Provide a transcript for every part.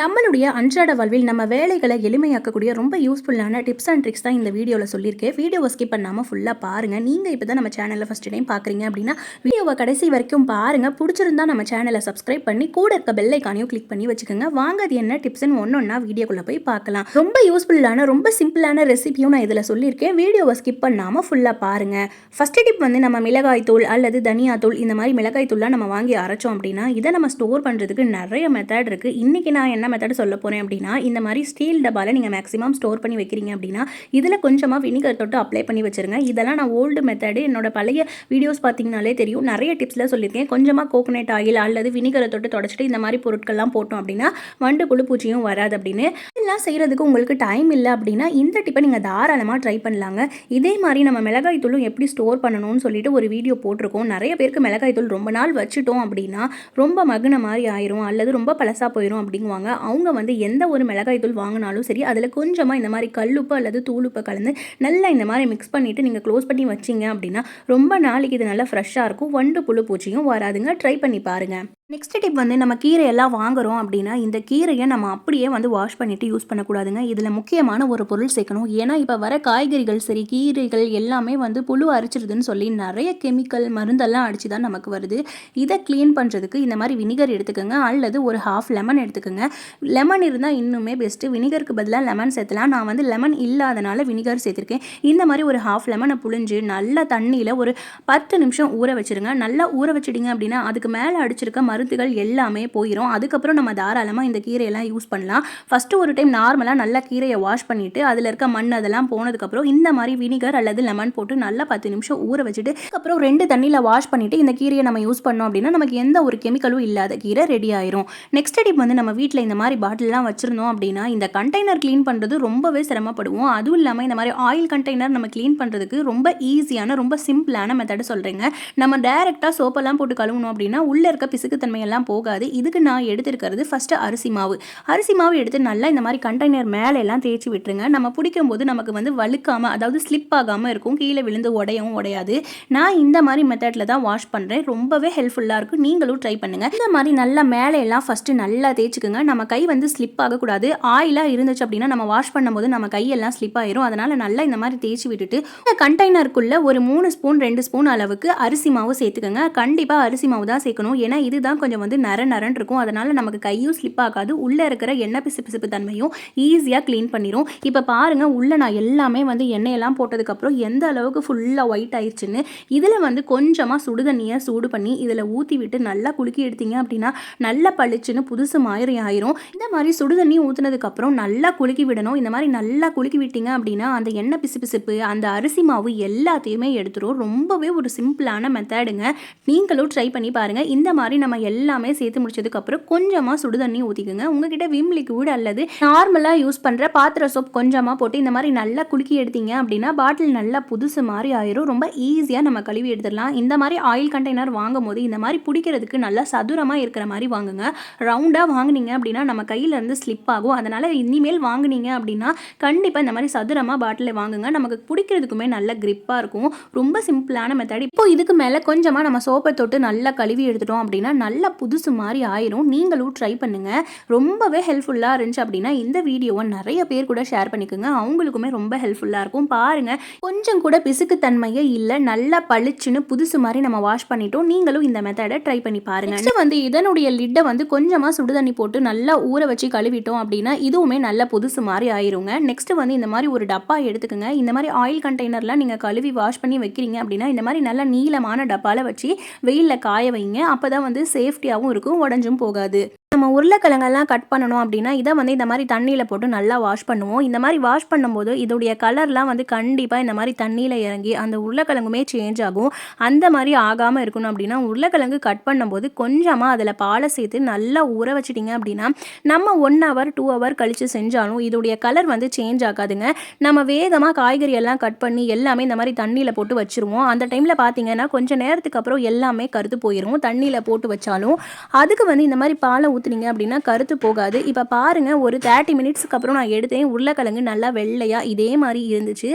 நம்மளுடைய அன்றாட வாழ்வில் நம்ம வேலைகளை எளிமையாக்கக்கூடிய ரொம்ப யூஸ்ஃபுல்லான டிப்ஸ் அண்ட் ட்ரிக்ஸ் தான் இந்த வீடியோவில் சொல்லியிருக்கேன். வீடியோவை ஸ்கிப் பண்ணாமல் ஃபுல்லாக பாருங்கள் நீங்கள் இப்போ தான் நம்ம சேனலில் ஃபஸ்ட் டைம் பார்க்குறீங்க அப்படின்னா வீடியோவை கடைசி வரைக்கும் பாருங்கள் பிடிச்சிருந்தா நம்ம சேனலை சப்ஸ்கிரைப் பண்ணி கூட இருக்க பெல்லைக்கானையும் கிளிக் பண்ணி வச்சுக்கோங்க. வாங்க அது என்ன டிப்ஸ்னு ஒன்று ஒன்றா வீடியோக்குள்ளே போய் பார்க்கலாம். ரொம்ப யூஸ்ஃபுல்லான ரொம்ப சிம்பிளான ரெசிபியும் நான் இதில் சொல்லியிருக்கேன். வீடியோவை ஸ்கிப் பண்ணாமல் ஃபுல்லாக பாருங்கள் ஃபஸ்ட்டு டிப் வந்து நம்ம மிளகாய் தூள் அல்லது தனியா தூள் இந்த மாதிரி மிளகாய் தூள்லாம் நம்ம வாங்கி அரைச்சோம் அப்படின்னா இதை நம்ம ஸ்டோர் பண்ணுறதுக்கு நிறைய மெத்தட் இருக்குது இன்றைக்கி நான் என்ன மெத்தட் சொல்ல போகிறேன் அப்படின்னா இந்த மாதிரி ஸ்டீல் டப்பாவில் நீங்கள் மேக்ஸிமம் ஸ்டோர் பண்ணி வைக்கிறீங்க அப்படின்னா இதில் கொஞ்சமாக வினிகர் தொட்டு அப்ளை பண்ணி வச்சுருங்க. இதெல்லாம் நான் ஓல்டு மெத்தடு என்னோட பழைய வீடியோஸ் பார்த்தீங்கனாலே தெரியும். நிறைய டிப்ஸில் சொல்லியிருக்கேன். கொஞ்சமாக கோகோனட் ஆயில் அல்லது வினிகரை தொட்டு தொடச்சிட்டு இந்த மாதிரி பொருட்கள்லாம் போட்டோம் அப்படின்னா வண்டு புழு பூச்சியும் வராது அப்படின்னு. இதெல்லாம் செய்கிறதுக்கு உங்களுக்கு டைம் இல்லை அப்படின்னா இந்த டிப்பை நீங்கள் தாராளமாக ட்ரை பண்ணலாங்க. இதே மாதிரி நம்ம மிளகாய் தூளும் எப்படி ஸ்டோர் பண்ணணும்னு சொல்லிட்டு ஒரு வீடியோ போட்டிருக்கோம். நிறைய பேருக்கு மிளகாய் தூள் ரொம்ப நாள் வச்சுட்டோம் அப்படின்னா ரொம்ப மகுன மாதிரி ஆயிரும் அல்லது ரொம்ப பழசாக போயிடும் அப்படிங்குவாங்க. அவங்க வந்து எந்த ஒரு மிளகாய் தூள் வாங்கினாலும் சரி அதில் கொஞ்சமாக இந்த மாதிரி கல்லுப்பு அல்லது தூளுப்பை கலந்து நல்லா இந்த மாதிரி மிக்ஸ் பண்ணிவிட்டு நீங்கள் க்ளோஸ் பண்ணி வச்சிங்க அப்படின்னா ரொம்ப நாளைக்கு இது நல்லா ஃப்ரெஷ்ஷாக இருக்கும். வண்டு புழு பூச்சியும் வராதுங்க. ட்ரை பண்ணி பாருங்கள் நெக்ஸ்ட் டிப் வந்து நம்ம கீரையெல்லாம் வாங்குறோம் அப்படின்னா இந்த கீரையை நம்ம அப்படியே வந்து வாஷ் பண்ணிவிட்டு யூஸ் பண்ணக்கூடாதுங்க. இதில் முக்கியமான ஒரு பொருள் சேர்க்கணும். ஏன்னா இப்போ வர காய்கறிகள் சரி கீரைகள் எல்லாமே வந்து புழு அரிச்சிருதுன்னு சொல்லி நிறைய கெமிக்கல் மருந்தெல்லாம் அடித்து தான் நமக்கு வருது. இதை க்ளீன் பண்ணுறதுக்கு இந்த மாதிரி வினிகர் எடுத்துக்கோங்க. அல்லது ஒரு ஹாஃப் லெமன் எடுத்துக்கோங்க. லெமன் இருந்தால் இன்னுமே பெஸ்ட்டு வினிகருக்கு பதிலாக லெமன் சேர்த்தலாம். நான் வந்து லெமன் இல்லாதனால வினிகர் சேர்த்துருக்கேன். இந்த மாதிரி ஒரு ஹாஃப் லெமனை புழிஞ்சு நல்ல தண்ணியில் ஒரு பத்து நிமிஷம் ஊற வச்சுருங்க. நல்லா ஊற வச்சிட்டிங்க அப்படின்னா அதுக்கு மேலே அடிச்சிருக்க மருந்துகள் எல்லாமே போயிடும் அதுக்கப்புறம் நம்ம தாராளமாக இந்த கீரையெல்லாம் யூஸ் பண்ணலாம். ஃபஸ்ட்டு ஒரு டைம் நார்மலாக நல்லா கீரையை வாஷ் பண்ணிவிட்டு அதில் இருக்க மண் அதெல்லாம் போனதுக்கப்புறம் இந்த மாதிரி வினிகர் அல்லது லெமன் போட்டு நல்லா பத்து நிமிஷம் ஊற வச்சுட்டு அதுக்கப்புறம் ரெண்டு தண்ணியில் வாஷ் பண்ணிவிட்டு இந்த கீரையை நம்ம யூஸ் பண்ணோம் அப்படின்னா நமக்கு எந்த ஒரு கெமிக்கலும் இல்லாத கீரை ரெடி ஆயிரும். நெக்ஸ்ட் டிப் வந்து நம்ம வீட்டில் இந்த மாதிரி பாட்டில்லாம் வச்சுருந்தோம் அப்படின்னா இந்த கண்டெய்னர் க்ளீன் பண்ணுறது ரொம்பவே சிரமப்படுவோம். அதுவும் இல்லாமல் இந்த மாதிரி ஆயில் கண்டெய்னர் நம்ம க்ளீன் பண்ணுறதுக்கு ரொம்ப ஈஸியான ரொம்ப சிம்பிளான மெத்தடு சொல்கிறேங்க நம்ம டேரெக்டாக சோப்பெல்லாம் போட்டு கழுவணும் அப்படின்னா உள்ளே இருக்க பிசுக்கு தன்மையெல்லாம் போகாது. இதுக்கு நான் எடுத்துருக்கிறது ஃபஸ்ட்டு அரிசி மாவு. அரிசி மாவு எடுத்து நல்லா இந்த மாதிரி கண்டெய்னர் மேலே எல்லாம் தேய்ச்சி விட்டுருங்க. நம்ம பிடிக்கும் போது நமக்கு வந்து வழுக்காமல் அதாவது ஸ்லிப் ஆகாமல் இருக்கும். கீழே விழுந்து உடையவும் உடையாது. நான் இந்த மாதிரி மெத்தடில் தான் வாஷ் பண்ணுறேன் ரொம்பவே ஹெல்ப்ஃபுல்லாக இருக்கும். நீங்களும் ட்ரை பண்ணுங்கள் இந்த மாதிரி நல்லா மேலே எல்லாம் ஃபஸ்ட்டு நல்லா தேய்ச்சிக்கோங்க. நம்ம கை வந்து ஸ்லிப் ஆகக்கூடாது. ஆயிலாக இருந்துச்சு அப்படின்னா நம்ம வாஷ் பண்ணும்போது நம்ம கையெல்லாம் ஸ்லிப் ஆயிரும். அதனால் நல்லா இந்த மாதிரி தேய்ச்சி விட்டுட்டு இந்த கண்டெய்னருக்குள்ளே ஒரு மூணு ஸ்பூன் ரெண்டு ஸ்பூன் அளவுக்கு அரிசி மாவு சேர்த்துக்கோங்க. கண்டிப்பாக அரிசி மாவு தான் சேர்க்கணும். ஏன்னா இதுதான் கொஞ்சம் வந்து நர நரன் இருக்கும். அதனால் நமக்கு கையும் ஸ்லிப் ஆகாது. உள்ளே இருக்கிற எண்ணெய் பிசு பிசுப்பு தன்மையும் ஈஸியாக க்ளீன் பண்ணிடும் இப்போ பாருங்கள் உள்ளே நான் எல்லாமே வந்து எண்ணெயெல்லாம் போட்டதுக்கப்புறம் எந்த அளவுக்கு ஃபுல்லாக ஒயிட் ஆயிடுச்சுன்னு இதில் வந்து கொஞ்சமாக சுடு தண்ணியை சூடு பண்ணி இதில் ஊற்றி விட்டு நல்லா குலுக்கி எடுத்தீங்க அப்படின்னா நல்லா பளிச்சுன்னு புதுசு மாதிரி ஆயிரும். இந்த மாதிரி சுடு தண்ணி ஊற்றுனதுக்கப்புறம் நல்லா குலுக்கி விடணும். இந்த மாதிரி நல்லா குலுக்கி விட்டீங்க அப்படின்னா அந்த எண்ணெய் பிசு பிசுப்பு அந்த அரிசி மாவு எல்லாத்தையுமே எடுத்துரும். ரொம்பவே ஒரு சிம்பிளான மெத்தடுங்க நீங்களும் ட்ரை பண்ணி பாருங்கள் இந்த மாதிரி நம்ம எல்லாமே சேர்த்து முடிச்சதுக்கப்புறம் கொஞ்சமாக சுடு தண்ணி ஊற்றிக்குங்க உங்ககிட்ட விம் லிக்விட் அல்லது நார்மலாக யூஸ் பண்ணுற பாத்திர சோப் கொஞ்சமாக போட்டு இந்த மாதிரி நல்லா குலுக்கி எடுத்தீங்க அப்படின்னா பாட்டில் நல்லா புதுசு மாதிரி ஆயிரும். ரொம்ப ஈஸியாக நம்ம கழுவி எடுத்துடலாம். இந்த மாதிரி ஆயில் கண்டெய்னர் வாங்கும் போது இந்த மாதிரி பிடிக்கிறதுக்கு நல்லா சதுரமாக இருக்கிற மாதிரி வாங்குங்க. ரவுண்டாக வாங்குனீங்க அப்படின்னா நம்ம கையிலேருந்து ஸ்லிப் ஆகும். அதனால் இனிமேல் வாங்குனீங்க அப்படின்னா கண்டிப்பாக இந்த மாதிரி சதுரமாக பாட்டிலை வாங்குங்க. நமக்கு பிடிக்கிறதுக்குமே நல்ல கிரிப்பாக இருக்கும். ரொம்ப சிம்பிளான மெத்தட் இப்போ இதுக்கு மேலே கொஞ்சமாக நம்ம சோப்பை தொட்டு நல்லா கழுவி எடுத்துட்டோம் அப்படின்னா நல்ல புதுசு மாதிரி ஆயிரும். நீங்களும் ட்ரை பண்ணுங்கள் ரொம்பவே ஹெல்ப்ஃபுல்லாக இருந்துச்சு அப்படின்னா இந்த வீடியோவை நிறைய பேர் கூட ஷேர் பண்ணிக்கோங்க. அவங்களுக்குமே ரொம்ப ஹெல்ப்ஃபுல்லாக இருக்கும். பாருங்கள் கொஞ்சம் கூட பிசுக்கு தன்மையே இல்லை. நல்லா பளிச்சுன்னு புதுசு மாதிரி நம்ம வாஷ் பண்ணிட்டோம். நீங்களும் இந்த மெத்தடை ட்ரை பண்ணி பாருங்க. வந்து இதனுடைய லிட்டை வந்து கொஞ்சமாக சுடுதண்ணி போட்டு நல்லா ஊற வச்சு கழுவிட்டோம் அப்படின்னா இதுவுமே நல்ல புதுசு மாதிரி ஆயிருங்க. நெக்ஸ்ட் வந்து இந்த மாதிரி ஒரு டப்பா எடுத்துக்கோங்க. இந்த மாதிரி ஆயில் கண்டெய்னர்லாம் நீங்கள் கழுவி வாஷ் பண்ணி வைக்கிறீங்க அப்படின்னா இந்த மாதிரி நல்ல நீளமான டப்பாவில் வச்சு வெயிலில் காய வைங்க. அப்போ தான் வந்து சேஃப்டியாகவும் இருக்கும் உடஞ்சும் போகாது. நம்ம உருளைக்கிழங்கெல்லாம் கட் பண்ணணும் அப்படின்னா இதை வந்து இந்த மாதிரி தண்ணியில் போட்டு நல்லா வாஷ் பண்ணுவோம். இந்த மாதிரி வாஷ் பண்ணும்போது இதோடைய கலர்லாம் வந்து கண்டிப்பாக இந்த மாதிரி தண்ணியில் இறங்கி அந்த உருளைக்கிழங்குமே சேஞ்ச் ஆகும். அந்த மாதிரி ஆகாமல் இருக்கணும் அப்படின்னா உருளைக்கிழங்கு கட் பண்ணும்போது கொஞ்சமாக அதில் பாலை சேர்த்து நல்லா ஊற வச்சிட்டிங்க அப்படின்னா நம்ம ஒன் ஹவர் டூ ஹவர் கழித்து செஞ்சாலும் இதோடைய கலர் வந்து சேஞ்ச் ஆகாதுங்க. நம்ம வேகமாக காய்கறி எல்லாம் கட் பண்ணி எல்லாமே இந்த மாதிரி தண்ணியில் போட்டு வச்சுருவோம். அந்த டைமில் பார்த்தீங்கன்னா கொஞ்சம் நேரத்துக்கு அப்புறம் எல்லாமே கருத்து போயிடும் தண்ணியில் போட்டு வச்சாலும் அதுக்கு வந்து இந்த மாதிரி பாலை ஊற்றி ஊற்றுனீங்க அப்படின்னா கருத்து போகாது. இப்போ பாருங்கள் ஒரு தேர்ட்டி மினிட்ஸ்க்கு அப்புறம் நான் எடுத்தேன். உருளைக்கிழங்கு நல்லா வெள்ளையாக இதே மாதிரி இருந்துச்சு.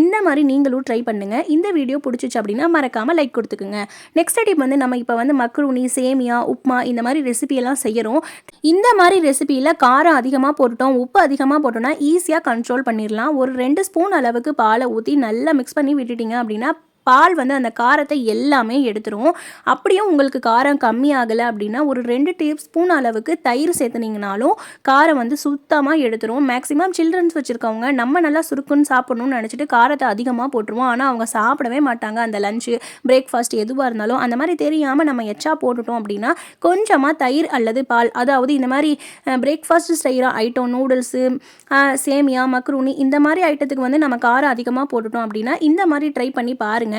இந்த மாதிரி நீங்களும் ட்ரை பண்ணுங்கள் இந்த வீடியோ பிடிச்சிச்சு அப்படின்னா மறக்காமல் லைக் கொடுத்துக்குங்க. நெக்ஸ்ட் டிப் வந்து நம்ம இப்போ வந்து மக்ரூனி சேமியா உப்மா இந்த மாதிரி ரெசிபியெல்லாம் செய்கிறோம் இந்த மாதிரி ரெசிபியில் காரம் அதிகமாக போட்டுட்டோம் உப்பு அதிகமாக போட்டோம்னா ஈஸியாக கண்ட்ரோல் பண்ணிடலாம் ஒரு ரெண்டு ஸ்பூன் அளவுக்கு பாலை ஊற்றி நல்லா மிக்ஸ் பண்ணி விட்டுட்டீங்க அப்படின்னா பால் வந்து அந்த காரத்தை எல்லாமே எடுத்துரும். அப்படியும் உங்களுக்கு காரம் கம்மியாகலை அப்படின்னா ஒரு ரெண்டு டேப் ஸ்பூன் அளவுக்கு தயிர் சேர்த்துனீங்கனாலும் காரம் வந்து சுத்தமாக எடுத்துரும். மேக்ஸிமம் சில்ட்ரன்ஸ் வச்சுருக்கவங்க நம்ம நல்லா சுருக்குன்னு சாப்பிடணும்னு நினச்சிட்டு காரத்தை அதிகமாக போட்டுருவோம். ஆனால் அவங்க சாப்பிடவே மாட்டாங்க. அந்த லஞ்சு பிரேக்ஃபாஸ்ட் எதுவாக இருந்தாலும் அந்த மாதிரி தெரியாமல் நம்ம எச்சா போட்டுட்டோம் அப்படின்னா கொஞ்சமாக தயிர் அல்லது பால் அதாவது இந்த மாதிரி பிரேக்ஃபாஸ்ட் செய்கிற ஐட்டம் நூடுல்ஸு சேமியா மக்ரூனி இந்த மாதிரி ஐட்டத்துக்கு வந்து நம்ம காரம் அதிகமாக போட்டுட்டோம் அப்படின்னா இந்த மாதிரி ட்ரை பண்ணி பாருங்கள்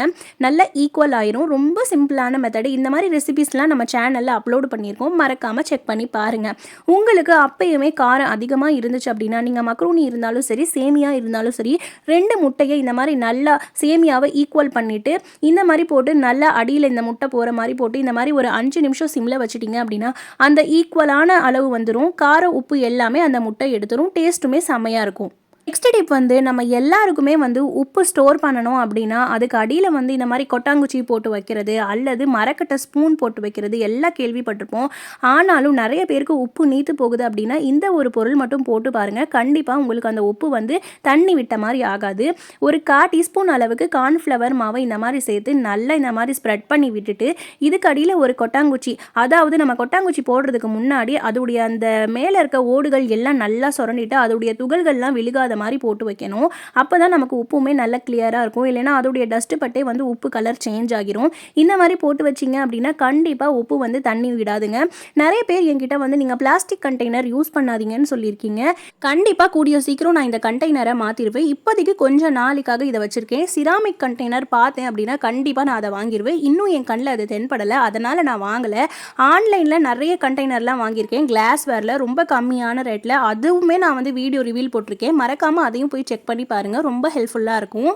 நல்ல ஈக்குவல் ஆயிரும். ரொம்ப சிம்பிளான மெத்தடு இந்த மாதிரி ரெசிபிஸ்லாம் நம்ம சேனலில் அப்லோடு பண்ணியிருக்கோம். மறக்காமல் செக் பண்ணி பாருங்கள் உங்களுக்கு அப்பயுமே காரம் அதிகமாக இருந்துச்சு அப்படின்னா நீங்கள் மக்ரூனி இருந்தாலும் சரி சேமியா இருந்தாலும் சரி ரெண்டு முட்டையை இந்த மாதிரி நல்லா சேமியாவை ஈக்குவல் பண்ணிவிட்டு இந்த மாதிரி போட்டு நல்லா அடியில் இந்த முட்டை போகிற மாதிரி போட்டு இந்த மாதிரி ஒரு அஞ்சு நிமிஷம் சிம்மில் வச்சுட்டிங்க அப்படின்னா அந்த ஈக்குவலான அளவு வந்துடும் காரம் உப்பு எல்லாமே அந்த முட்டை எடுத்துரும். டேஸ்ட்டுமே செம்மையாக இருக்கும். நெக்ஸ்ட் டிப் வந்து நம்ம எல்லாருக்குமே வந்து உப்பு ஸ்டோர் பண்ணணும் அப்படின்னா அதுக்கு அடியில் வந்து இந்த மாதிரி கொட்டாங்குச்சி போட்டு வைக்கிறது அல்லது மரக்கட்டை ஸ்பூன் போட்டு வைக்கிறது எல்லாம் கேள்விப்பட்டிருப்போம். ஆனாலும் நிறைய பேருக்கு உப்பு நீத்து போகுது அப்படின்னா இந்த ஒரு பொருள் மட்டும் போட்டு பாருங்கள் கண்டிப்பாக உங்களுக்கு அந்த உப்பு வந்து தண்ணி விட்ட மாதிரி ஆகாது. ஒரு கா டீஸ்பூன் அளவுக்கு கார்ன்ஃப்ளவர் மாவை இந்த மாதிரி சேர்த்து நல்லா இந்த மாதிரி ஸ்ப்ரெட் பண்ணி விட்டுட்டு இதுக்கு அடியில் ஒரு கொட்டாங்குச்சி அதாவது நம்ம கொட்டாங்குச்சி போடுறதுக்கு முன்னாடி அதோடைய அந்த மேலே இருக்க ஓடுகள் எல்லாம் நல்லா சுரண்டிட்டு அதோடைய துகள்கள்லாம் விழுகாத மாதிரி போட்டு வைக்கணும். அப்போ தான் நமக்கு உப்புமே நல்லா கிளியராக இருக்கும். இல்லைன்னா அதோடைய டஸ்ட்டு பட்டே வந்து உப்பு கலர் சேஞ்ச் ஆகிரும். இந்த மாதிரி போட்டு வச்சிங்க அப்படின்னா கண்டிப்பாக உப்பு வந்து தண்ணி விடாதுங்க. நிறைய பேர் என்கிட்ட வந்து நீங்கள் பிளாஸ்டிக் கண்டெய்னர் யூஸ் பண்ணாதீங்கன்னு சொல்லியிருக்கீங்க. கண்டிப்பாக கூடிய சீக்கிரம் நான் இந்த கண்டெய்னரை மாற்றிடுவேன் இப்போதைக்கு கொஞ்சம் நாளைக்காக இதை வச்சுருக்கேன். சிராமிக் கண்டெய்னர் பார்த்தேன் அப்படின்னா கண்டிப்பாக நான் அதை வாங்கிடுவேன் இன்னும் என் கண்ணில் அது தென்படலை. அதனால் நான் வாங்கலை. ஆன்லைனில் நிறைய கண்டெய்னர்லாம் வாங்கியிருக்கேன். கிளாஸ் வேரில் ரொம்ப கம்மியான ரேட்டில் அதுவுமே நான் வந்து வீடியோ ரிவீல் போட்டிருக்கேன். மறக்காமல் அதையும் போய் செக் பண்ணி பாருங்கள் ரொம்ப ஹெல்ப்ஃபுல்லாக இருக்கும்.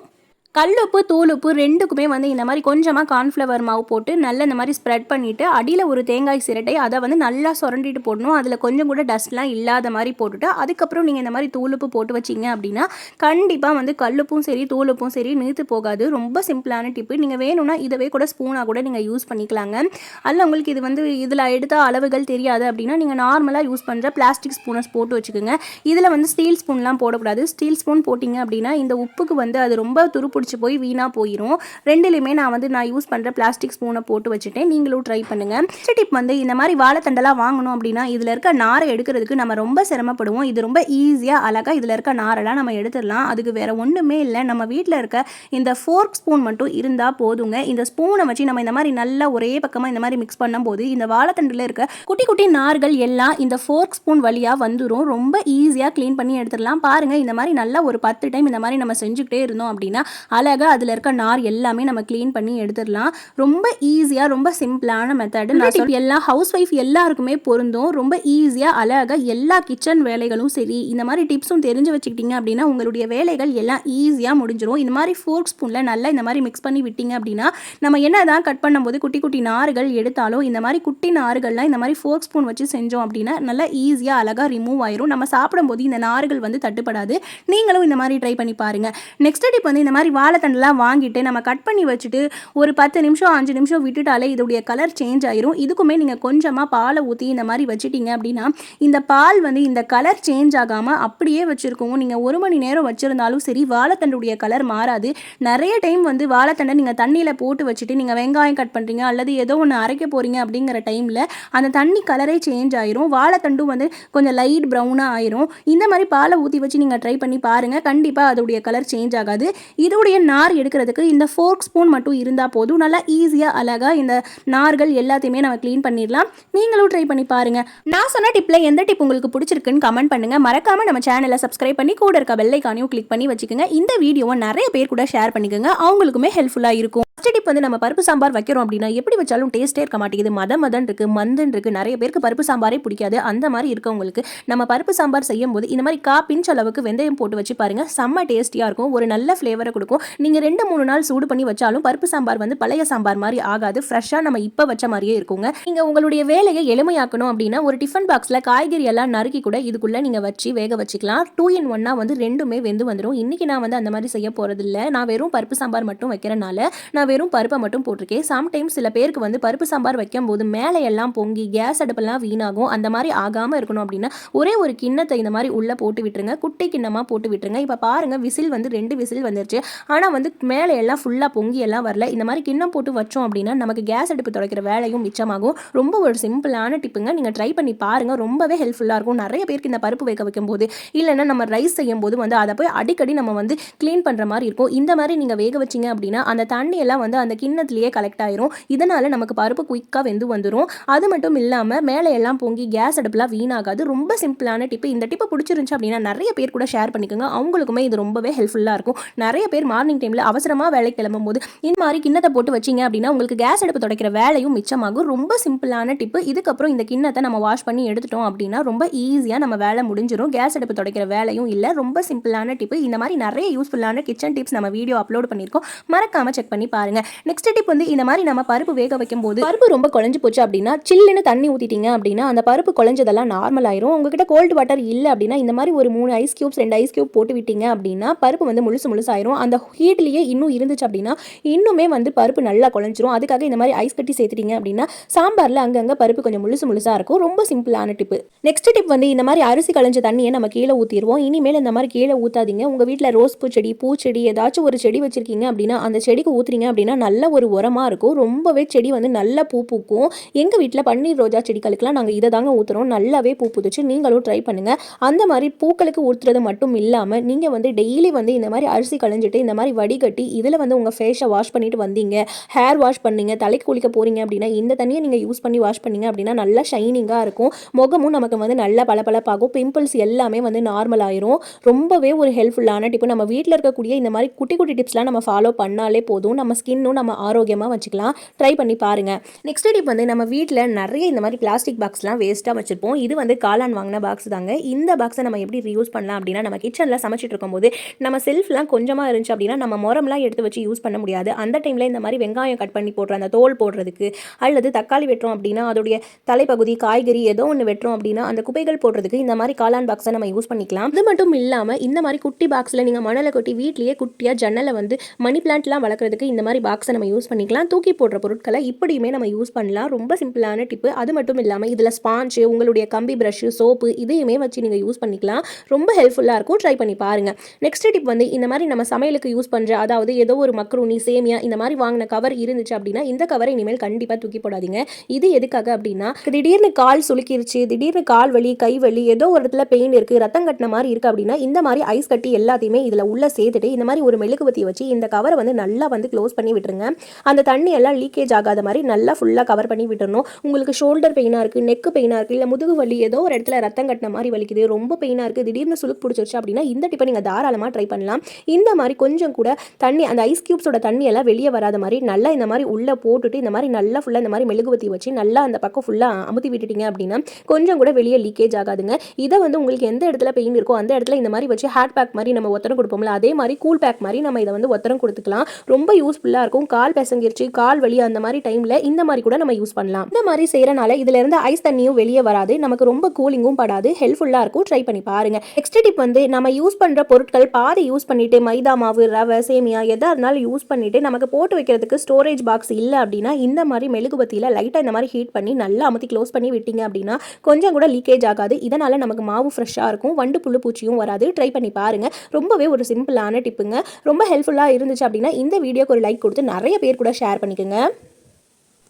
கல்லுப்பு தூளுப்பு ரெண்டுக்குமே வந்து இந்த மாதிரி கொஞ்சமாக கார்ன்ஃப்ளவர் மாவு போட்டு நல்லா இந்த மாதிரி ஸ்ப்ரெட் பண்ணிவிட்டு அடியில் ஒரு தேங்காய் சிரட்டை அதை வந்து நல்லா சுரண்டிட்டு போடணும். அதில் கொஞ்சம் கூட டஸ்ட்லாம் இல்லாத மாதிரி போட்டுட்டு அதுக்கப்புறம் நீங்கள் இந்த மாதிரி தூளுப்பு போட்டு வச்சிங்க அப்படின்னா கண்டிப்பாக வந்து கல்லுப்பும் சரி தூளுப்பும் சரி நீத்து போகாது. ரொம்ப சிம்பிளான டிப்பு நீங்கள் வேணும்னா இதவே கூட ஸ்பூனாக கூட நீங்கள் யூஸ் பண்ணிக்கலாங்க. அதில் உங்களுக்கு இது வந்து இதில் எடுத்த அளவுகள் தெரியாது அப்படின்னா நீங்கள் நார்மலாக யூஸ் பண்ணுற பிளாஸ்டிக் ஸ்பூனஸ் போட்டு வச்சுக்கோங்க. இதில் வந்து ஸ்டீல் ஸ்பூன்லாம் போடக்கூடாது. ஸ்டீல் ஸ்பூன் போட்டிங்க அப்படின்னா இந்த உப்புக்கு வந்து அது ரொம்ப துருப்பு பிடிச்சி போய் வீணாக போயிடும் ரெண்டுலேயுமே நான் வந்து நான் யூஸ் பண்ணுற பிளாஸ்டிக் ஸ்பூனை போட்டு வச்சுட்டேன். நீங்களும் ட்ரை பண்ணுங்கள் நெக்ஸ்ட் டிப் வந்து இந்த மாதிரி வாழைத்தண்டெல்லாம் வாங்கணும் அப்படின்னா இதில் இருக்க நாரை எடுக்கிறதுக்கு நம்ம ரொம்ப சிரமப்படுவோம். இது ரொம்ப ஈஸியாக அழகாக இதில் இருக்க நாரெல்லாம் நம்ம எடுத்துடலாம். அதுக்கு வேறு ஒன்றுமே இல்லை. நம்ம வீட்டில் இருக்க இந்த ஃபோர்க் ஸ்பூன் மட்டும் இருந்தால் போதுங்க. இந்த ஸ்பூனை வச்சு நம்ம இந்த மாதிரி நல்லா ஒரே பக்கமாக இந்த மாதிரி மிக்ஸ் பண்ணும்போது இந்த வாழைத்தண்டில் இருக்க குட்டி குட்டி நார்கள் எல்லாம் இந்த ஃபோர்க் ஸ்பூன் வழியாக வந்துடும் ரொம்ப ஈஸியாக க்ளீன் பண்ணி எடுத்துடலாம். பாருங்கள் இந்த மாதிரி நல்லா ஒரு பத்து டைம் இந்த மாதிரி நம்ம செஞ்சுக்கிட்டே இருந்தோம் அப்படின்னா அழகாக அதில் இருக்க நார் எல்லாமே நம்ம க்ளீன் பண்ணி எடுத்துடலாம். ரொம்ப ஈஸியாக ரொம்ப சிம்பிளான மெத்தடு நான் சொல்லி எல்லா ஹவுஸ் ஒய்ஃப் எல்லாருக்குமே பொருந்தும். ரொம்ப ஈஸியாக அழகாக எல்லா கிச்சன் வேலைகளும் சரி இந்த மாதிரி டிப்ஸும் தெரிஞ்சு வச்சுக்கிட்டீங்க அப்படின்னா உங்களுடைய வேலைகள் எல்லாம் ஈஸியாக முடிஞ்சிடும் இந்த மாதிரி ஃபோர்க் ஸ்பூனில் நல்லா இந்த மாதிரி மிக்ஸ் பண்ணி விட்டீங்க அப்படின்னா நம்ம என்ன தான் கட் பண்ணும்போது குட்டி குட்டி நார்கள் எடுத்தாலும் இந்த மாதிரி குட்டி நார்கள்லாம் இந்த மாதிரி ஃபோர்க் ஸ்பூன் வச்சு செஞ்சோம் அப்படின்னா நல்லா ஈஸியாக அழகாக ரிமூவ் ஆயிரும். நம்ம சாப்பிடும்போது இந்த நார்கள் வந்து தட்டுப்படாது. நீங்களும் இந்த மாதிரி ட்ரை பண்ணி பாருங்கள் நெக்ஸ்ட் டிப் வந்து இந்த மாதிரி வாழைத்தண்டெல்லாம் வாங்கிட்டு நம்ம கட் பண்ணி வச்சுட்டு ஒரு பத்து நிமிஷம் அஞ்சு நிமிஷம் விட்டுட்டாலே இதோடைய கலர் சேஞ்ச் ஆயிரும். இதுக்குமே நீங்கள் கொஞ்சமாக பாலை ஊற்றி இந்த மாதிரி வச்சுட்டீங்க அப்படின்னா இந்த பால் வந்து இந்த கலர் சேஞ்ச் ஆகாமல் அப்படியே வச்சுருக்கோம் நீங்கள் ஒரு மணி நேரம் வச்சுருந்தாலும் சரி வாழைத்தண்டுடைய கலர் மாறாது. நிறைய டைம் வந்து வாழைத்தண்டை நீங்கள் தண்ணியில் போட்டு வச்சுட்டு நீங்கள் வெங்காயம் கட் பண்ணுறீங்க அல்லது ஏதோ ஒன்று அரைக்க போகிறீங்க அப்படிங்கிற டைமில் அந்த தண்ணி கலரே சேஞ்ச் ஆயிரும். வாழைத்தண்டும் வந்து கொஞ்சம் லைட் ப்ரௌனாக ஆயிரும். இந்த மாதிரி பாலை ஊற்றி வச்சு நீங்கள் ட்ரை பண்ணி பாருங்கள் கண்டிப்பாக அதோடைய கலர் சேஞ்ச் ஆகாது. இதோடைய நார் எடுக்கிறதுக்கு இந்த ஃபோர்க் ஸ்பூன் மட்டும் இருந்தால் போதும். நல்லா ஈஸியாக அழகாக இந்த நார்கள் எல்லாத்தையுமே நம்ம க்ளீன் பண்ணிடலாம். நீங்களும் ட்ரை பண்ணி பாருங்கள் நான் சொன்ன டிப்பில் எந்த டிப் உங்களுக்கு பிடிச்சிருக்குன்னு கமெண்ட் பண்ணுங்கள் மறக்காமல் நம்ம சேனலை சப்ஸ்கிரைப் பண்ணி கூட இருக்க பெல்லைக்கானையும் கிளிக் பண்ணி வச்சுக்கோங்க. இந்த வீடியோவை நிறைய பேர் கூட ஷேர் பண்ணிக்கோங்க. அவங்களுக்குமே ஹெல்ப்ஃபுல்லாக இருக்கும். ஃபஸ்ட் டிப் வந்து நம்ம பருப்பு சாம்பார் வைக்கிறோம் அப்படின்னா எப்படி வச்சாலும் டேஸ்ட்டே இருக்க மாட்டேங்குது. மத மதன் இருக்கு மந்தன் இருக்கு. நிறைய பேருக்கு பருப்பு சாம்பாரே பிடிக்காது. அந்த மாதிரி இருக்கவங்களுக்கு நம்ம பருப்பு சாம்பார் செய்யும் போது இந்த மாதிரி கா பிஞ்ச் அளவுக்கு வெந்தயம் போட்டு வச்சு பாருங்க. செம்ம டேஸ்டியாக இருக்கும். ஒரு நல்ல ஃப்ளேவரை கொடுக்கும். நீங்கள் ரெண்டு மூணு நாள் சூடு பண்ணி வச்சாலும் பருப்பு சாம்பார் வந்து பழைய சாம்பார் மாதிரி ஆகாது. ஃப்ரெஷ்ஷாக நம்ம இப்போ வச்ச மாதிரியே இருக்குங்க. நீங்கள் உங்களுடைய வேலையை எளிமையாக்கணும் அப்படின்னா ஒரு டிஃபன் பாக்ஸில் காய்கறி எல்லாம் நறுக்கி கூட இதுக்குள்ளே நீங்கள் வச்சு வேக வச்சுக்கலாம். டூ இன் ஒன்னாக வந்து ரெண்டுமே வெந்து வந்துடும் இன்றைக்கி நான் வந்து அந்த மாதிரி செய்ய போகிறதில்ல நான் வெறும் பருப்பு சாம்பார் மட்டும் வைக்கிறனால நான் வெறும் பருப்பை மட்டும் போட்டிருக்கேன். சம்டைம்ஸ் சில பேருக்கு வந்து பருப்பு சாம்பார் வைக்கும் போது மேலே எல்லாம் பொங்கி கேஸ் அடுப்பெல்லாம் வீணாகும். அந்த மாதிரி ஆகாமல் இருக்கணும் அப்படின்னா ஒரே ஒரு கிண்ணத்தை இந்த மாதிரி உள்ளே போட்டு விட்டுருங்க. குட்டி கிண்ணமாக போட்டு விட்டுருங்க. இப்போ பாருங்கள் விசில் வந்து ரெண்டு விசில் வந்துருச்சு. ஆனால் வந்து மேலே எல்லாம் ஃபுல்லாக பொங்கி எல்லாம் வரல. இந்த மாதிரி கிண்ணம் போட்டு வச்சோம் அப்படின்னா நமக்கு கேஸ் அடுப்பு துடைக்கிற வேலையும் மிச்சமாகும். ரொம்ப ஒரு சிம்பிளான டிப்புங்க நீங்கள் ட்ரை பண்ணி பாருங்கள் ரொம்பவே ஹெல்ப்ஃபுல்லாக இருக்கும். நிறைய பேருக்கு இந்த பருப்பு வேக வைக்கும் போது இல்லைன்னா நம்ம ரைஸ் செய்யும் போது வந்து அதை போய் அடிக்கடி நம்ம வந்து க்ளீன் பண்ணுற மாதிரி இருக்கும். இந்த மாதிரி நீங்கள் வேக வச்சிங்க அப்படின்னா அந்த தண்ணி எல்லாம் வந்து அந்த கிண்ணத்துலேயே கலெக்ட் ஆயிரும். இதனால் நமக்கு பருப்பு குயிக்காக வெந்து வந்துடும் அது மட்டும் இல்லாமல் மேலே எல்லாம் பொங்கி கேஸ் அடுப்புலாம் வீணாகாது. ரொம்ப சிம்பிளான டிப்பு இந்த டிப்பு பிடிச்சிருந்துச்சு அப்படின்னா நிறைய பேர் கூட ஷேர் பண்ணிக்கோங்க. அவங்களுக்குமே இது ரொம்பவே ஹெல்ப்ஃபுல்லாக இருக்கும். நிறைய பேர் மார்னிங் டைமில் அவசரமாக வேலை கிளம்பும் போது இந்த மாதிரி கிண்ணத்தை போட்டு வச்சிங்க அப்படின்னா உங்களுக்கு கேஸ் அடுப்பு துடைக்கிற வேலையும் மிச்சமாகும். ரொம்ப சிம்பிளான டிப்பு. இதுக்கப்புறம் இந்த கிண்ணத்தை நம்ம வாஷ் பண்ணி எடுத்துட்டோம் அப்படின்னா ரொம்ப ஈஸியாக நம்ம வேலை முடிஞ்சிடும் கேஸ் அடுப்பு துடைக்கிற வேலையும் இல்லை. ரொம்ப சிம்பிளான டிப்பு. இந்த மாதிரி நிறைய யூஸ்ஃபுல்லான கிச்சன் டிப்ஸ் நம்ம வீடியோ அப்லோட் பண்ணியிருக்கோம். மறக்காம செக் பண்ணி பாருங்க. நெக்ஸ்ட் டிப் வந்து இந்த மாதிரி நம்ம பருப்பு வேக வைக்கும் போது பருப்பு ரொம்ப குழஞ்சு போச்சு அப்படின்னா சில்லுன்னு தண்ணி ஊற்றிட்டீங்க அப்படின்னா அந்த பருப்பு குழஞ்சதெல்லாம் நார்மல் ஆயிரும். உங்ககிட்ட கோல்டு வாட்டர் இல்லை அப்படின்னா இந்த மாதிரி ஒரு மூணு ஐஸ் கியூப்ஸ் ரெண்டு ஐஸ் கியூப் போட்டு விட்டீங்க அப்படின்னா பருப்பு வந்து முழுசு முழுசாயிரும். அந்த ஹீட்லேயே இன்னும் இருந்துச்சு அப்படின்னா இன்னுமே வந்து பருப்பு நல்லா குழஞ்சிரும். அதுக்காக இந்த மாதிரி ஐஸ் கட்டி சேர்த்துட்டீங்க அப்படின்னா சாம்பாரில் அங்கங்கே பருப்பு கொஞ்சம் முழுசு முழுசாக இருக்கும். ரொம்ப சிம்பிளான டிப்பு நெக்ஸ்ட் டிப் வந்து இந்த மாதிரி அரிசி களைஞ்ச தண்ணியை நம்ம கீழே ஊற்றிடுவோம் இனிமேல் இந்த மாதிரி கீழே ஊற்றாதீங்க உங்கள் வீட்டில் ரோஸ் பூச்செடி பூச்செடி ஏதாச்சும் ஒரு செடி வச்சுருக்கீங்க அப்படின்னா அந்த செடிக்கு ஊற்றுறீங்க அப்படின்னா நல்ல ஒரு உரமாக இருக்கும். ரொம்பவே செடி வந்து நல்லா பூ பூக்கும். எங்கள் வீட்டில் பன்னீர் ரோஜா செடிகளுக்கெல்லாம் நாங்கள் இதை தாங்க ஊற்றுறோம் நல்லாவே பூ பூத்துச்சு. நீங்களும் ட்ரை பண்ணுங்கள் அந்த மாதிரி பூக்களுக்கு ஊற்றுறது மட்டும் இல்லாமல் நீங்கள் வந்து டெய்லி வந்து இந்த மாதிரி அரிசி களைஞ்சிட்டு இந்த மாதிரி வடிகட்டி இதில் வந்து உங்கள் ஃபேஸை வாஷ் பண்ணிட்டு வந்தீங்க ஹேர் வாஷ் பண்ணீங்க தலைக்கு குளிக்க போகிறீங்க அப்படின்னா இந்த தண்ணியை நீங்கள் யூஸ் பண்ணி வாஷ் பண்ணீங்க அப்படின்னா நல்லா ஷைனிங்காக இருக்கும். முகமும் நமக்கு வந்து நல்லா பளபளப்பாகும். பிம்பிள்ஸ் எல்லாமே வந்து நார்மல் ஆயிரும். ரொம்பவே ஒரு ஹெல்ப்ஃபுல்லான டிப்பு நம்ம வீட்டில் இருக்கக்கூடிய இந்த மாதிரி குட்டி குட்டி டிப்ஸ்லாம் நம்ம ஃபாலோ பண்ணாலே போதும். நம்ம ஸ்கின்னும் நம்ம ஆரோக்கியமாக வச்சுக்கலாம். ட்ரை பண்ணி பாருங்கள் நெக்ஸ்ட் டிப் வந்து நம்ம வீட்டில் நிறைய இந்த மாதிரி பிளாஸ்டிக் பாக்ஸ்லாம் வேஸ்ட்டாக வச்சுருப்போம். இது வந்து காளான் வாங்கின பாக்ஸ் தாங்க. இந்த பாக்ஸை நம்ம எப்படி ரியூஸ் பண்ணலாம் அப்படின்னா நம்ம கிச்சனில் சமைச்சிட்டு இருக்கும்போது நம்ம செல்ஃப்லாம் கொஞ்சமாக இருந்துச்சு அப்படின்னா நம்ம முரம்லாம் எடுத்து வச்சு யூஸ் பண்ண முடியாது. அந்த டைமில் இந்த மாதிரி வெங்காயம் கட் பண்ணி போடுற அந்த தோல் போடுறதுக்கு அல்லது தக்காளி வெட்டுறோம் அப்படின்னா அதோடைய தலைப்பகுதி காய்கறி ஏதோ ஒன்று வெட்டுறோம் அப்படின்னா அந்த குப்பைகள் போடுறதுக்கு இந்த மாதிரி காளான் பாக்ஸை நம்ம யூஸ் பண்ணிக்கலாம். அது மட்டும் இல்லாமல் இந்த மாதிரி குட்டி பாக்ஸில் நீங்கள் மணலை கொட்டி வீட்லேயே குட்டியாக ஜன்னலை வந்து மணி பிளான்ட்லாம் வளர்க்குறதுக்கு இந்த மாதிரி பாக்ஸை நம்ம யூஸ் பண்ணிக்கலாம். தூக்கி போடுற பொருட்களை இப்படியுமே நம்ம யூஸ் பண்ணலாம். ரொம்ப சிம்பிளான டிப்பு அது மட்டும் இல்லாமல் இதில் ஸ்பாஞ்சு உங்களுடைய கம்பி ப்ரஷ்ஷு சோப்பு இதையுமே வச்சு நீங்கள் யூஸ் பண்ணிக்கலாம். ரொம்ப ஹெல்ப்ஃபுல்லாக இருக்கும். ட்ரை பண்ணி பாருங்கள் நெக்ஸ்ட் டிப் வந்து இந்த மாதிரி நம்ம சமையலுக்கு யூஸ் பண்ணுற அதாவது ஏதோ ஒரு மக்ரூனி சேமியா இந்த மாதிரி வாங்கின கவர் இருந்துச்சு அப்படின்னா இந்த கவரை இனிமேல் கண்டிப்பாக தூக்கி போடாதீங்க. இது எதுக்காக அப்படின்னா திடீர்னு கால் சுளுக்கிருச்சு திடீர்னு கால் வலி கை வலி ஏதோ ஒரு இடத்துல பெயின் இருக்குது ரத்தம் கட்டின மாதிரி இருக்குது அப்படின்னா இந்த மாதிரி ஐஸ் கட்டி எல்லாத்தையுமே இதில் உள்ள சேர்த்துட்டு இந்த மாதிரி ஒரு மெழுகுவத்தி வச்சு இந்த கவரை வந்து நல்லா வந்து க்ளோஸ் பண்ணி விட்டுருங்க. அந்த தண்ணி எல்லாம் லீக்கேஜ் ஆகாத மாதிரி நல்லா ஃபுல்லாக கவர் பண்ணி விட்டுறணும். உங்களுக்கு ஷோல்டர் பெயினாக இருக்குது நெக்கு பெயினாக இருக்குது இல்லை முதுகு வலி ஏதோ ஒரு இடத்துல ரத்தம் கட்டின மாதிரி வலிக்குது ரொம்ப பெயினாக இருக்குது திடீர்னு சுளுக்கு பிடிச்சிருச்சு அப்படின்னா இந்த டிப்பை நீங்கள் தாராளமாக ட்ரை பண்ணலாம். இந்த மாதிரி கொஞ்சம் கொஞ்சம் கூட தண்ணி அந்த ஐஸ் கியூப்ஸோட தண்ணி எல்லாம் வெளியே வராத மாதிரி நல்லா இந்த மாதிரி உள்ளே போட்டுட்டு இந்த மாதிரி நல்லா ஃபுல்லாக இந்த மாதிரி மெழுகுவத்தி வச்சு நல்லா அந்த பக்கம் ஃபுல்லாக அமுத்தி விட்டுட்டீங்க அப்படின்னா கொஞ்சம் கூட வெளியே லீக்கேஜ் ஆகாதுங்க. இதை வந்து உங்களுக்கு எந்த இடத்துல பெயின் இருக்கோ அந்த இடத்துல இந்த மாதிரி வச்சு ஹேட் பேக் மாதிரி நம்ம ஒத்தரம் கொடுப்போம்ல அதே மாதிரி கூல் பேக் மாதிரி நம்ம இதை வந்து ஒத்தரம் கொடுத்துக்கலாம். ரொம்ப யூஸ்ஃபுல்லாக இருக்கும். கால் பசங்கிருச்சு கால் வலி அந்த மாதிரி டைமில் இந்த மாதிரி கூட நம்ம யூஸ் பண்ணலாம். இந்த மாதிரி செய்கிறனால இதுலேருந்து ஐஸ் தண்ணியும் வெளியே வராது. நமக்கு ரொம்ப கூலிங்கும் படாது. ஹெல்ப்ஃபுல்லாக இருக்கும். ட்ரை பண்ணி பாருங்கள் நெக்ஸ்ட் டிப் வந்து நம்ம யூஸ் பண்ணுற பொருட்கள் பாதி யூஸ் பண்ணிட்டு மைதா மாவு ரவை சேமியா எதாக இருந்தாலும் யூஸ் பண்ணிவிட்டு நமக்கு போட்டு வைக்கிறதுக்கு ஸ்டோரேஜ் பாக்ஸ் இல்லை அப்படின்னா இந்த மாதிரி மெழுகுபத்தியில் லைட்டாக இந்த மாதிரி ஹீட் பண்ணி நல்லா அமுத்தி க்ளோஸ் பண்ணி விட்டீங்க அப்படின்னா கொஞ்சம் கூட லீக்கேஜ் ஆகாது. இதனால் நமக்கு மாவு ஃப்ரெஷ்ஷாக இருக்கும் வண்டு புழு பூச்சியும் வராது. ட்ரை பண்ணி பாருங்கள் ரொம்பவே ஒரு சிம்பிளான டிப்புங்க ரொம்ப ஹெல்ப்ஃபுல்லாக இருந்துச்சு அப்படின்னா இந்த வீடியோக்கு ஒரு லைக் கொடுத்து நிறைய பேர் கூட ஷேர் பண்ணிக்கோங்க.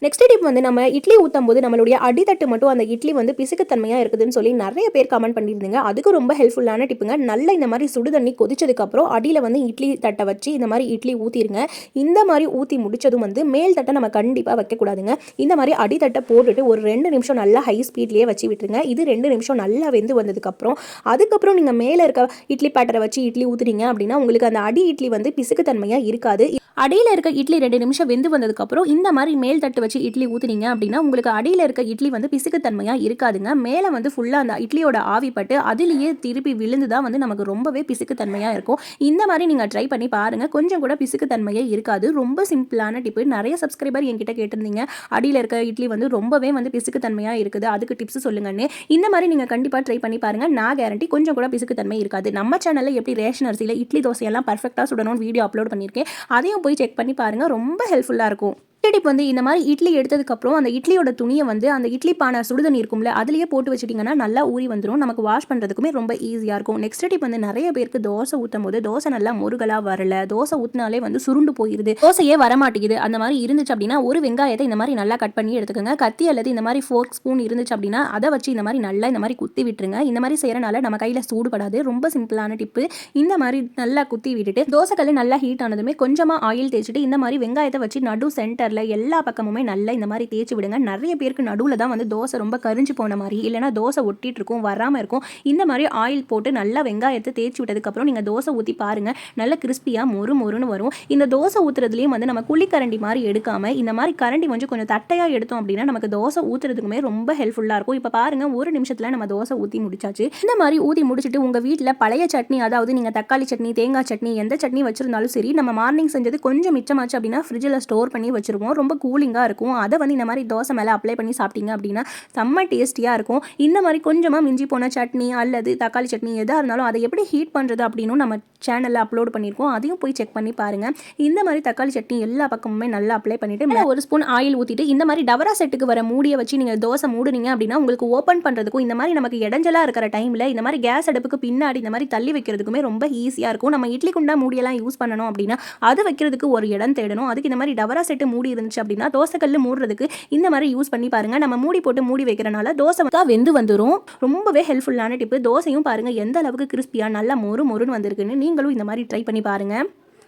நெக்ஸ்ட் டிப் வந்து நம்ம இட்லி ஊற்றும் போது நம்மளுடைய அடித்தட்டு மட்டும் அந்த இட்லி வந்து பிசுக்குத்தன்மையாக இருக்குதுன்னு சொல்லி நிறைய பேர் கமெண்ட் பண்ணியிருந்தீங்க. அதுக்கு ரொம்ப ஹெல்ப்ஃபுல்லான டிப்புங்க நல்ல இந்த மாதிரி சுடு தண்ணி கொதிச்சதுக்கப்புறம் அடியில் வந்து இட்லி தட்டை வச்சு இந்த மாதிரி இட்லி ஊற்றிருங்க இந்த மாதிரி ஊற்றி முடிச்சதும் வந்து மேல் தட்டை நம்ம கண்டிப்பாக வைக்கக்கூடாதுங்க. இந்த மாதிரி அடித்தட்டை போட்டுட்டு ஒரு ரெண்டு நிமிஷம் நல்லா ஹை ஸ்பீட்லேயே வச்சு விட்டுருங்க. இது ரெண்டு நிமிஷம் நல்லா வெந்து வந்ததுக்கப்புறம் அதுக்கப்புறம் நீங்கள் மேலே இருக்க இட்லி பேட்டரை வச்சு இட்லி ஊற்றுறீங்க அப்படின்னா உங்களுக்கு அந்த அடி இட்லி வந்து பிசுக்குத்தன்மையாக இருக்காது. அடியில் இருக்க இட்லி ரெண்டு நிமிஷம் வெந்து வந்ததுக்கப்புறம் இந்த மாதிரி மேல் தட்டு வச்சு இட்லி ஊற்றுனீங்க அப்படின்னா உங்களுக்கு அடியில் இருக்க இட்லி வந்து பிசுக்குத்தன்மையாக இருக்காதுங்க. மேலே வந்து ஃபுல்லாக அந்த இட்லியோட ஆவி பட்டு அதுலேயே திருப்பி விழுந்து தான் வந்து நமக்கு ரொம்பவே பிசுக்குத்தன்மையாக இருக்கும். இந்த மாதிரி நீங்கள் ட்ரை பண்ணி பாருங்கள் கொஞ்சம் கூட பிசுக்குத்தன்மையே இருக்காது. ரொம்ப சிம்பிளான டிப்பு நிறைய சப்ஸ்கிரைபர் என்கிட்ட கேட்டிருந்தீங்க. அடியில் இருக்க இட்லி வந்து ரொம்பவே வந்து பிசுக்குத்தன்மையாக இருக்குது. அதுக்கு டிப்ஸ் சொல்லுங்கன்னு. இந்த மாதிரி நீங்கள் கண்டிப்பாக ட்ரை பண்ணி பாருங்கள் நான் கேரண்டி கொஞ்சம் கூட பிசுக்குத்தன்மை இருக்காது. நம்ம சேனலில் எப்படி ரேஷன் அரிசியில் இட்லி தோசையெல்லாம் பர்ஃபெக்டாக சுடணும்னு வீடியோ அப்லோட் பண்ணியிருக்கேன். அதையும் போய் செக் பண்ணி பாருங்கள் ரொம்ப ஹெல்ப்ஃபுல்லாக இருக்கும். டிப் வந்து இந்த மாதிரி இட்லி எடுத்ததுக்கப்புறம் அந்த இட்லியோட துணியை வந்து அந்த இட்லி பானை சுடுதண்ணி இருக்கும்ல அதுலேயே போட்டு வச்சிட்டிங்கன்னா நல்லா ஊறி வந்துடும் நமக்கு வாஷ் பண்ணுறதுக்குமே ரொம்ப ஈஸியாக இருக்கும். நெக்ஸ்ட் டிப் வந்து நிறைய பேருக்கு தோசை ஊற்றும் போது தோசை நல்லா முருகலாக வரல. தோசை ஊற்றினாலே வந்து சுருண்டு போயிருது. தோசையே வரமாட்டேங்குது. அந்த மாதிரி இருந்துச்சு அப்படின்னா ஒரு வெங்காயத்தை இந்த மாதிரி நல்லா கட் பண்ணி எடுத்துக்கோங்க. கத்தி அல்லது இந்த மாதிரி ஃபோர்க் ஸ்பூன் இருந்துச்சு அப்படின்னா அதை வச்சு இந்த மாதிரி நல்லா இந்த மாதிரி குத்தி விட்டுருங்க. இந்த மாதிரி செய்யறனால நம்ம கையில் சூடுபடாது. ரொம்ப சிம்பிளான டிப்பு. இந்த மாதிரி நல்லா குத்தி விட்டுட்டு தோசைக்கல் நல்லா ஹீட் ஆனதுமே கொஞ்சமாக ஆயில் தேய்ச்சிட்டு இந்த மாதிரி வெங்காயத்தை வச்சு நடு கவரில் எல்லா பக்கமுமே நல்லா இந்த மாதிரி தேய்ச்சி விடுங்க. நிறைய பேருக்கு நடுவில் தான் வந்து தோசை ரொம்ப கரிஞ்சு போன மாதிரி இல்லைனா தோசை ஒட்டிட்டு இருக்கும் வராமல் இருக்கும். இந்த மாதிரி ஆயில் போட்டு நல்லா வெங்காயத்தை தேய்ச்சி விட்டதுக்கப்புறம் நீங்கள் தோசை ஊற்றி பாருங்கள் நல்ல கிறிஸ்பியாக மொறு மொறுன்னு வரும். இந்த தோசை ஊற்றுறதுலேயும் வந்து நம்ம குழிக்கரண்டி மாதிரி எடுக்காமல் இந்த மாதிரி கரண்டி கொஞ்சம் கொஞ்சம் தட்டையாக எடுத்தோம் அப்படின்னா நமக்கு தோசை ஊற்றுறதுக்குமே ரொம்ப ஹெல்ப்ஃபுல்லாக இருக்கும். இப்போ பாருங்கள் ஒரு நிமிஷத்தில் நம்ம தோசை ஊற்றி முடிச்சாச்சு. இந்த மாதிரி ஊற்றி முடிச்சுட்டு உங்கள் வீட்டில் பழைய சட்னி அதாவது நீங்கள் தக்காளி சட்னி தேங்காய் சட்னி எந்த சட்னி வச்சுருந்தாலும் சரி நம்ம மார்னிங் செஞ்சது கொஞ்சம் மிச்சமாச்சு அப்படின்னா ஃப்ரிட்ஜில் ஸ்டோர் பண்ணி வச்சிருவோம் ரொம்ப கூலிங்காக இருக்கும். அதை வந்து இந்த மாதிரி தோசை மேலே அப்ளை பண்ணி சாப்பிட்டீங்க அப்படின்னா செம்ம டேஸ்டியாக இருக்கும். இந்த மாதிரி கொஞ்சமாக மிஞ்சி போன சட்னி அல்லது தக்காளி சட்னி எதாக இருந்தாலும் அதை எப்படி ஹீட் பண்ணுறது அப்படின்னு நம்ம சேனலில் அப்லோட் பண்ணியிருக்கோம். அதையும் போய் செக் பண்ணி பாருங்கள் இந்த மாதிரி தக்காளி சட்னி எல்லா பக்கமுமே நல்லா அப்ளை பண்ணிவிட்டு ஒரு ஸ்பூன் ஆயில் ஊற்றிட்டு இந்த மாதிரி டவரா செட்டுக்கு வர மூடியை வச்சு நீங்கள் தோசை மூடுனீங்க அப்படின்னா உங்களுக்கு ஓப்பன் பண்ணுறதுக்கும் இந்த மாதிரி நமக்கு இடைஞ்சலாக இருக்கிற டைமில் இந்த மாதிரி கேஸ் அடுப்புக்கு பின்னாடி இந்த மாதிரி தள்ளி வைக்கிறதுக்குமே ரொம்ப ஈஸியாக இருக்கும். நம்ம இட்லி குண்டா மூடியெல்லாம் யூஸ் பண்ணணும் அப்படின்னா அது வைக்கிறதுக்கு ஒரு இடம் தேடணும். அதுக்கு இந்த மாதிரி டவரா செட்டு மூடி இருந்துச்சு அப்படின்னா தோசைக்கல் மூடுறதுக்கு இந்த மாதிரி யூஸ் பண்ணி பாருங்க. நம்ம மூடி போட்டு மூடி வைக்கிறனால தோசை வந்து வெந்து வந்துடும் ரொம்பவே ஹெல்ப்ஃபுல்லான டிப்பு தோசையும் பாருங்க எந்த அளவுக்கு கிறிஸ்பியாக நல்லா மொறு மொறுன்னு வந்திருக்குன்னு நீங்களும் இந்த மாதிரி ட்ரை பண்ணி பாருங்க.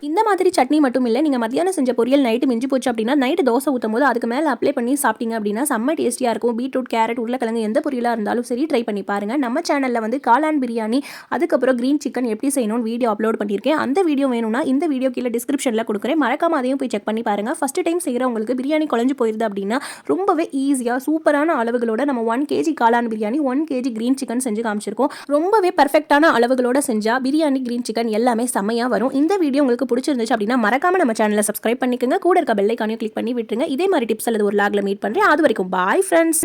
இந்த மாதிரி சட்னி மட்டும் இல்லை நீங்கள் மத்தியானம் செஞ்ச பொரியல் நைட்டு மிஞ்சி போச்சு அப்படின்னா நைட்டு தோசை ஊற்றும் போது அதுக்கு மேலே அப்ளை பண்ணி சாப்பிட்டீங்க அப்படின்னா செம்ம டேஸ்டியாக இருக்கும். பீட்ரூட் கேரட் உருளைக்கிழங்கு எந்த பொரியலாக இருந்தாலும் சரி ட்ரை பண்ணி பாருங்கள் நம்ம சேனலில் வந்து காளான் பிரியாணி அதுக்கப்புறம் க்ரீன் சிக்கன் எப்படி செய்யணும்னு வீடியோ அப்லோட் பண்ணியிருக்கேன். அந்த வீடியோ வேணும்னா இந்த வீடியோ கீழே டிஸ்கிரிப்ஷனில் கொடுக்குறேன். மறக்காம அதையும் போய் செக் பண்ணி பாருங்கள் ஃபஸ்ட் டைம் செய்கிறவங்களுக்கு பிரியாணி குழஞ்சு போயிருது அப்படின்னா ரொம்பவே ஈஸியாக சூப்பரான அளவுகளோட நம்ம ஒன் கேஜி காளான் biryani one KG green chicken செஞ்சு காமிச்சிருக்கோம். ரொம்பவே பர்ஃபெக்டான அளவுகளோட செஞ்சால் பிரியாணி க்ரீன் சிக்கன் எல்லாமே செம்மையாக வரும். இந்த வீடியோ உங்களுக்கு பிடிச்சிருந்துச்சு அப்படின்னா மறக்காம நம்ம சேனலை சப்ஸ்கிரைப் பண்ணிக்கோங்க. கூட இருக்க பெல்லைக்கானையும் கிளிக் பண்ணி விட்டுருங்க. இதே மாதிரி டிப்ஸ் அல்லது ஒரு லாக்ல மீட் பண்ணுறேன் அது வரைக்கும் பாய் ஃப்ரெண்ட்ஸ்